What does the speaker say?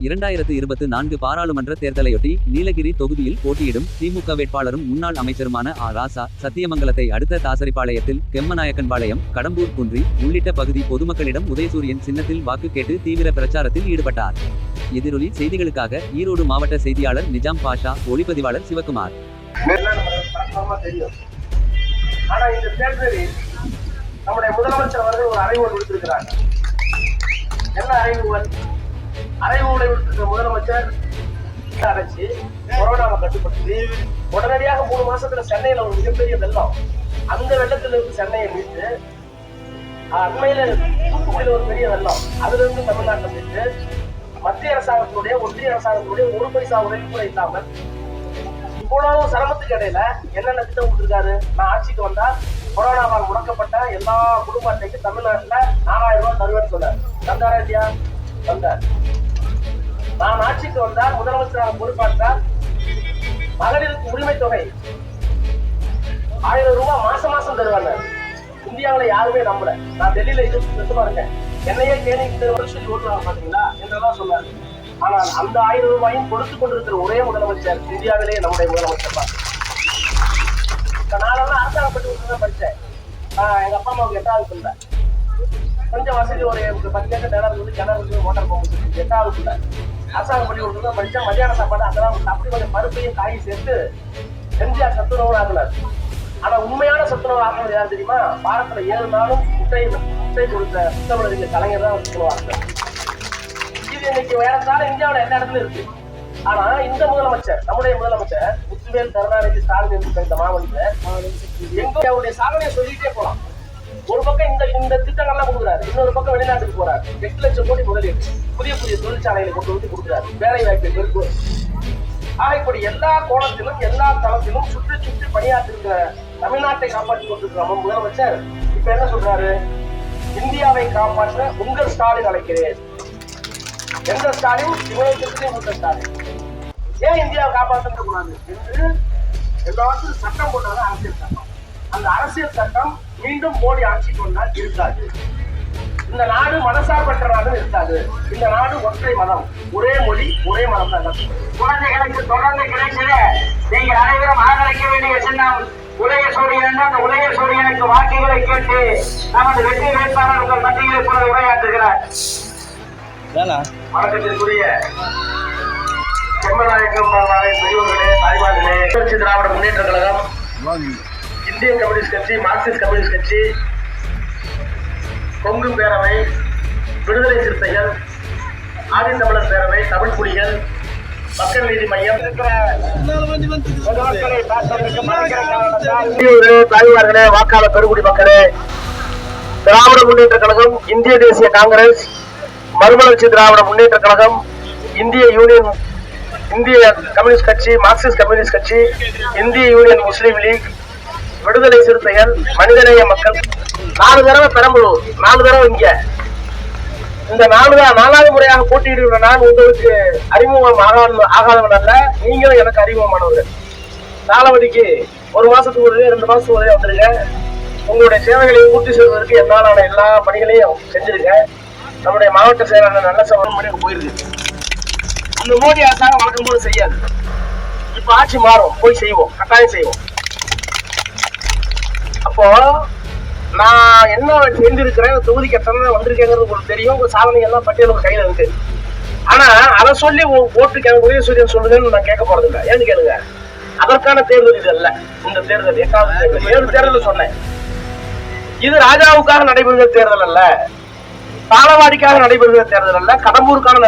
இரண்டாயிரத்து இருபத்து நான்கு பாராளுமன்ற தேர்தலையொட்டி நீலகிரி தொகுதியில் போட்டியிடும் திமுக வேட்பாளரும் முன்னாள் அமைச்சருமான ஆ. ராசா சத்தியமங்கலத்தை அடுத்த தாசரிப்பாளையத்தில் கெம்மநாயக்கன்பாளையம் கடம்பூர் குன்றி உள்ளிட்ட பகுதி பொதுமக்களிடம் உதயசூரியன் சின்னத்தில் வாக்கு கேட்டு தீவிர பிரச்சாரத்தில் ஈடுபட்டார். எதிரொலி செய்திகளுக்காக ஈரோடு மாவட்ட செய்தியாளர் நிஜாம் பாஷா ஒளிப்பதிவாளர் சிவகுமார். ஆனா இந்த தேர்தலில் நம்முடைய முதலமைச்சர் அவர்கள் ஒரு அறிவுரை என்ன அறிவுகள் அரை மூளை விட்டு முதலமைச்சர் அடைச்சு கொரோனாவை கட்டுப்படுத்தி உடனடியாக மூணு மாசத்துல சென்னையில ஒரு மிகப்பெரிய வெள்ளம். அந்த வெள்ளத்துல இருந்து சென்னையை மீட்டு அண்மையில தூத்துக்குடியில ஒரு பெரிய வெள்ளம். அதுல இருந்து தமிழ்நாட்டை மீட்டு மத்திய அரசாங்கத்தினுடைய ஒன்றிய அரசாங்கத்தினுடைய ஒரு பைசா உதவி கூட இல்லாமல் இவ்வளவு சிரமத்துக்கு இடையில என்னென்ன திட்டம் கொடுத்துருக்காரு? நான் ஆட்சிக்கு வந்தா கொரோனாவால் முடக்கப்பட்ட எல்லா குடும்ப அட்டைக்கும் தமிழ்நாட்டுல நாலாயிரம் ரூபாய் தருவேன்னு சொன்னார். தந்தாரா இல்லையா? தந்தார் நான் ஆட்சிக்கு வந்தால் முதலமைச்சராக பொறுப்பாற்றால் மகளிருக்கு உரிமை தொகை ஆயிரம் ரூபாய் மாசம் மாசம் தருவாங்க. இந்தியாவில் யாருமே நம்பல. நான் டெல்லியில இருந்து சுத்தமா இருக்கேன் என்னையே கேணி வருஷம் ஓட்டுவாங்க பாத்தீங்களா என்றெல்லாம் சொன்னாரு. ஆனால் அந்த ஆயிரம் ரூபாயும் கொடுத்து கொண்டிருக்கிற ஒரே முதலமைச்சர் இந்தியாவிலேயே நம்முடைய முதலமைச்சர் தான். இப்ப நானெல்லாம் அரசாங்க தான் படித்தேன். எங்க அப்பா அம்மாவுக்கு எட்டாவது பிள்ளை கொஞ்சம் வசதி ஒரு பத்து ஏக்கர் நிலம் இருந்து கிணறு மோட்டார் போக எட்டாவது பிள்ளை அரசாங்கம் பண்ணி கொடுத்து தான் மதியான சாப்பாடு அதெல்லாம் அப்படி கொஞ்சம் பருப்பையும் காயும் சேர்த்து எம்ஜிஆர் சத்துணவு ஆகினார் ஆனா உண்மையான சத்துணவு ஆகணும் யார் தெரியுமா? வாரத்துல ஏழு நாளும் முட்டை முட்டை கொடுத்த புத்தகங்கள் கலைஞர் தான் சத்துணவு இது இன்னைக்கு வேறத்தால இந்தியாவுல எல்லா இடத்துலயும் இருக்கு. ஆனா இந்த முதலமைச்சர் நம்முடைய முதலமைச்சர் முத்துவேல் கருணாநிதி ஸ்டாலின் இருக்கிற இந்த மாவட்டத்தில் எங்களுடைய சாதனையை சொல்லிட்டே போலாம். ஒரு பக்கம் இந்த இந்த திட்டங்கள்லாம் கொடுக்குறாரு. இன்னொரு பக்கம் வெளிநாட்டுக்கு போறாரு. எட்டு லட்சம் கோடி முதலீடு. புதிய புதிய தொழிற்சாலைகளை கொண்டு வந்து கொடுக்குறாரு. வேலை வாய்ப்பை பெருக்கு ஆக இப்படி எல்லா கோணத்திலும் எல்லா தளத்திலும் சுற்றி சுற்றி பணியாற்றிருக்கிற தமிழ்நாட்டை காப்பாற்றி கொண்டிருக்கிற நம்ம முதலமைச்சர் இப்ப என்ன சொல்றாரு? இந்தியாவை காப்பாற்ற உங்கள் ஸ்டாலின் அழைக்கிறேன். எந்த ஸ்டாலின்? இவர்களுக்கு உங்கள் ஸ்டாலின். ஏன் இந்தியாவை காப்பாற்ற கூடாது என்று எல்லாத்துக்கும் சட்டம் போட்டாங்க அரசியல் சட்டம். அந்த அரசியல் சட்டம் மீண்டும் மோடி ஆட்சிக்கு வந்தால் இருக்காது. இந்த நாடு மதசார்பற்ற நாடு இருக்காது. இந்த நாடு ஒற்றை மதம். ஒரே மொழி ஒரே மதம் தான் குழந்தைகளுக்கு தொடர்ந்து கிடைச்சது நீங்கள் அனைவரும் ஆதரிக்க வேண்டிய சின்னம். உதய சூரியன் அந்த உதய சூரியனுக்கு வாக்குகளை கேட்டு நமது வெற்றி வேட்பாளர் உங்கள் மத்தியில் கூட உரையாற்றுகிறார். வணக்கத்திற்குரிய செம்மநாயக்கம் பெரியவர்களே தாய்மார்களே திராவிட முன்னேற்ற கழகம். இந்திய கம்யூனிஸ்ட் கட்சி மார்க்சிஸ்ட் கம்யூனிஸ்ட் கட்சி கொங்கு பேரவை விடுதலை சிறுத்தைகள் ஆதித்தமிழர் பேரவை தமிழ் குடிகள் மக்கள் நீதி மையம் தாய்மார்களே வாக்காளர் பெருங்குடி மக்களே திராவிட முன்னேற்ற கழகம் இந்திய தேசிய காங்கிரஸ் மறுமலர்ச்சி திராவிட முன்னேற்ற கழகம் இந்திய யூனியன் இந்திய கம்யூனிஸ்ட் கட்சி மார்க்சிஸ்ட் கம்யூனிஸ்ட் கட்சி இந்திய யூனியன் முஸ்லீம் லீக் விடுதலை சிறுத்தைகள் மனிதநேய மக்கள். நாலு தடவை பெரம்பலூர் நாலு தடவை இங்க. இந்த நாலு தான் நாலாவது முறையாக போட்டியிடுகிற நான் உங்களுக்கு அறிமுகம் ஆகாத ஆகாதவன் அல்ல நீங்களும் எனக்கு அறிமுகமானவர்கள். காலாவதிக்கு ஒரு மாசத்துக்கு ஒரு ரெண்டு மாசத்துக்கு ஒரே வந்துருங்க உங்களுடைய சேவைகளை பூர்த்தி செய்வதற்கு என்னாலான எல்லா பணிகளையும் செஞ்சிருக்கேன். நம்முடைய மாவட்ட செயலாளர் நல்ல சமரம் பண்ணி போயிருக்கு. அந்த மோடி அரசாங்கம் வழக்கம் போது செய்யாது. இப்ப ஆட்சி மாறும் போய் செய்வோம் கட்டாயம் செய்வோம். அப்போ நான் என்ன செஞ்சிருக்கிறேன்? தொகுதிக்கு எத்தனை வந்திருக்கேங்கிறது உங்களுக்கு தெரியும். உங்க சாதனை எல்லாம் பட்டியல் உங்க கையில இருக்கு. ஆனா அதை சொல்லி ஓ- ஓட்டுக்கு எனக்கு உதயசூரியன் சொல்லுங்கன்னு நான் கேட்க போறது இல்லை ஏன்னு கேளுங்க. அதற்கான தேர்தல் இது அல்ல. இந்த தேர்தல் எட்டாவது தேர்தல். ஏழு தேர்தல் சொன்னேன். இது ராஜாவுக்காக நடைபெறுகிற தேர்தல் அல்ல. பாலவாடிக்காக நடைபெறுகிற தேர்தல் அல்ல. கடம்பூருக்கான